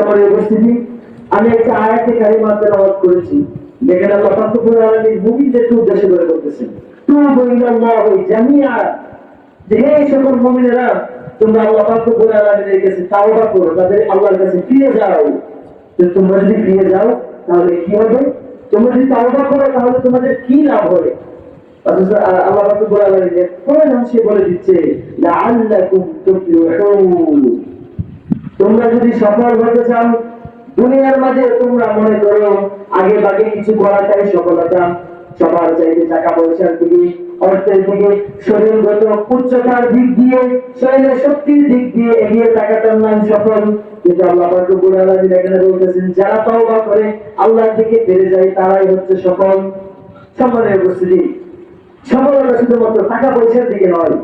সবাই উপস্থিতি আমি একটা আয়াতে কারিমা তেলাওয়াত করেছি। যেখানে আল্লাহ পাক রব্বুল আলামিন মুমিনদেরকে উদ্দেশ্য করে বলতেছেন, তুবু ইলাল্লাহি জামিআ। যে হে সকল মুমিনেরা, তোমরা আল্লাহ পাক রব্বুল আলামিনের কাছে তাওবা করো, তাদের আল্লাহর কাছে ফিরে যাও। তো তোমরা যদি ফিরে যাও, তাহলে কি হবে? তোমরা যদি তাওবা করো, তাহলে তোমাদের কি লাভ হবে? আল্লাহ রব্বুল আলামিন অংশে বলে দিচ্ছে, লাআল্লাকুম তুফলিহুন। তোমরা যদি সফল হতে চাও, দুনিয়ার মাঝে তোমরা মনে করো, আগে বাগে কিছু করাটাই সফলতা সবার চাইতে টাকা পয়সার দিকে, অর্থের দিকে শরীরগত উচ্চতার দিক দিয়ে শরীরের শক্তির দিক দিয়ে এগিয়ে থাকাটার নাম সফল। কিন্তু আল্লাহ এখানে বলতেছেন, যারা তওবা করে, আল্লাহর দিকে ফিরে যায়, তারাই হচ্ছে সফল। সম্মানের উপস্থিতি। সফলতা শুধুমাত্র টাকা পয়সার দিকে নয়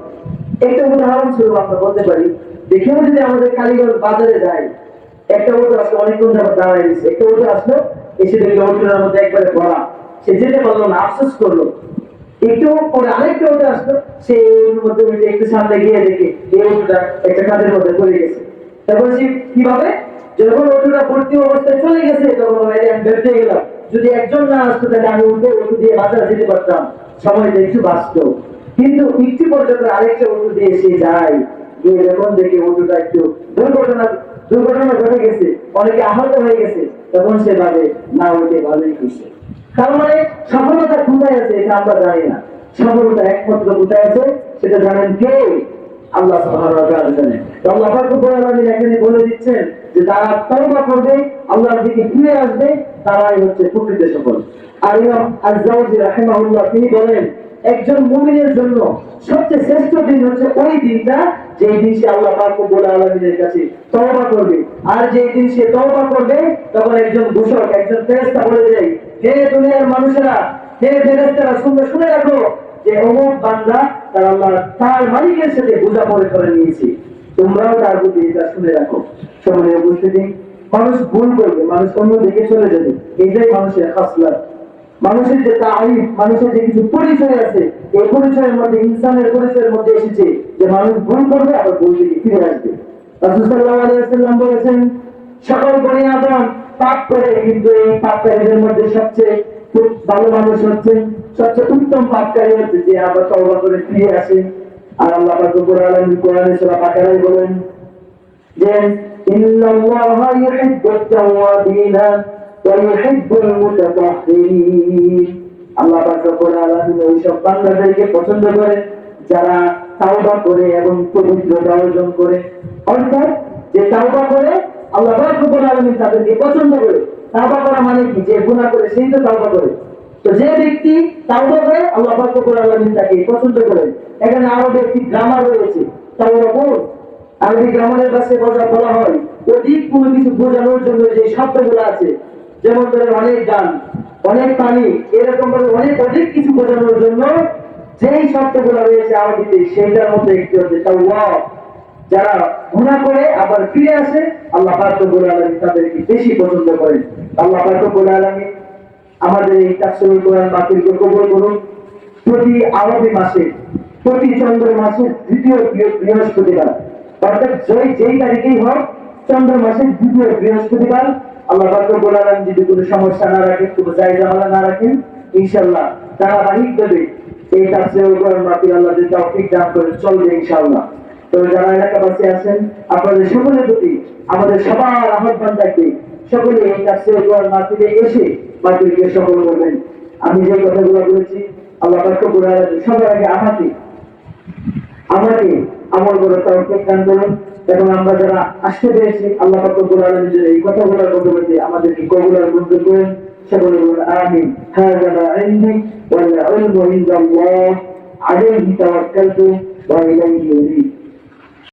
একটা উদাহরণ স্বরূপ আমরা বলতে পারি। দেখেও যদি আমাদের বাজারে একটা অনেকক্ষণ দাঁড়ায় একটা আসলো, এসে মধ্যে একবারে ভরা। সে যেতে পারল না, আফসোস করল। একটু পরে আরেকটা আসলো, সে একটু সামনে গিয়ে দেখে এই একটা মধ্যে পড়ে গেছে। তারপর সে কীভাবে? যখন ওটোটা ভর্তি অবস্থায় চলে গেছে, তখন আমি বেরোতে গেলাম। যদি একজন না আসতো, তাহলে আমি উঠে ওটু দিয়ে বাজারে যেতে পারতাম। সময়টা একটু বাঁচতো। কিন্তু একটু পর্যন্ত আরেকটা ওটু দিয়ে যায় যখন একটু দুর্ঘটনা দুর্ঘটনা ঘটে গেছে, অনেকে আহত হয়ে গেছে, তখন সে ভাবে, না উঠে ভালোই খুশি তার মানে সফলতা কোথায় আছে এটা আমরা জানি না। সফলতা একমাত্র কোথায় আছে সেটা জানেন কে? আল্লাহ আল্লাহ এখানে বলে দিচ্ছেন যে তারা তওবা করবে আল্লাহর দিকে ফিরে আসবে, তারাই হচ্ছে প্রকৃত সফল। আর ইমাম আজ-জাওজি রাহিমাহুল্লাহ তিনি বলেন, একজন মুমিনের জন্য সবচেয়ে শ্রেষ্ঠ দিন হচ্ছে ওই দিনটা যে দিন সে আল্লাহ পাক রব্বুল আলামিনের কাছে তওবা করবে। আর যে দিন সে তওবা করবে, তখন একজন ঘোষক, একজন ফেরেশতা বলে দেয়, হে দুনিয়ার মানুষেরা, হে ফেরেশতারা শুনে শুনে রাখো যে অমুক বান্দা তার আল্লাহ, তার মালিকের সাথে বোঝাপড়া করে নিয়েছে। তোমরাও তার প্রতি এটা শুনে রাখো। সময় উপস্থিতি মানুষ ভুল করবে, মানুষ অন্য দিকে চলে যাবে। এইটাই মানুষের খাসলাত। মানুষের যে তারিফ, মানুষের যে কিছু পরিচয় আছে, এই পরিচয়ের মধ্যে, ইনসানের পরিচয়ের মধ্যে এসেছে যে মানুষ ভুল করবে, আবার ভুল দিকে ফিরে আসবে। রাসূল সাল্লাল্লাহু বলেছেন, সকল বনি আদম পাপ করে, কিন্তু এই পাপকারীদের মধ্যে সবচেয়ে খুব ভালো মানুষ হচ্ছে সবচেয়ে উত্তম পাপকারী হচ্ছে যে আবার তওবা করে ফিরে আসে। আর আল্লাহ পাক রব্বুল আলামিন কোরআনে বাকারায় বলেন যে ইন্নাল্লাহা ইউহিব্বুত তাওয়াবিনা ওয়া ইউহিব্বুল মুতাতাহহিরিন আল্লাহ পাক রব্বুল আলামিন ওই সব বান্দাদেরকে পছন্দ করেন যারা তাওবা করে এবং পবিত্রতা অর্জন করে। অর্থাৎ যে তাওবা করে, আল্লাহ পাক রব্বুল আলামিন তাদেরকে পছন্দ করে। তাওবা করা মানে কি? যে গুনাহ করে, সেই তো তাওবা করে। তো যে ব্যক্তি তাওবা করে, আল্লাহ পাক রব্বুল আলামিন তাকে পছন্দ করেন। এখানে আরও ব্যক্তি গ্রামার রয়েছে। তাওবা গ্রামারের কাছে বলা হয় অধিক কোনো কিছু বোঝানোর জন্য যে শব্দগুলো আছে, যেমন অনেক গান, অনেক পানি, এরকম ভাবে অনেক কিছু বোঝানোর জন্য যেই শব্দগুলো রয়েছে আরবিতে, সেইটার মধ্যে একটি হচ্ছে যারা করে, আবার ফিরে আসে, আল্লাহ পাক রব্বুল আলামিন তাদেরকে বেশি পছন্দ করেন। আল্লাহ পাক রব্বুল আলামিন আমাদের এই তাফসীরুল কোরআন কবুল করুন। প্রতি আরবি মাসে, প্রতি চন্দ্র মাসের দ্বিতীয় বৃহস্পতিবার অর্থাৎ যেই যেই তারিখেই হোক চন্দ্র মাসের দ্বিতীয় বৃহস্পতিবার, আল্লাহ যদি কোনো সমস্যা না রাখেন, কোনো না রাখেন, ইনশাআল্লাহ ধারাবাহিক ভাবে এই আল্লাহ যদি দান করেন, চলবে ইনশাআল্লাহ। তো যারা এলাকাবাসী আছেন, আপনাদের সকলের প্রতি, আমাদের সবার আহ্বান থাকবে, সকলে এই এসে মাটিকে সফল করবেন আমি যে কথাগুলো বলেছি, আল্লাহ পাক রব্বুল সবার আগে আমাকে আমাকে আমল করে তৌফিক দান করুন। এবং আমরা যারা আসতে পেরেছি, আল্লাহ রব্বুল আলামিন এই কথাগুলোর মধ্যে আমাদেরকে কবুলার মঞ্জুর করেন। সেগুলো বলুন, আমিন। ইনদি ওয়াল ইলমু ইনদাল্লাহ আলাইহি তাওয়াক্কালতু ওয়া ইলাইহি উনীব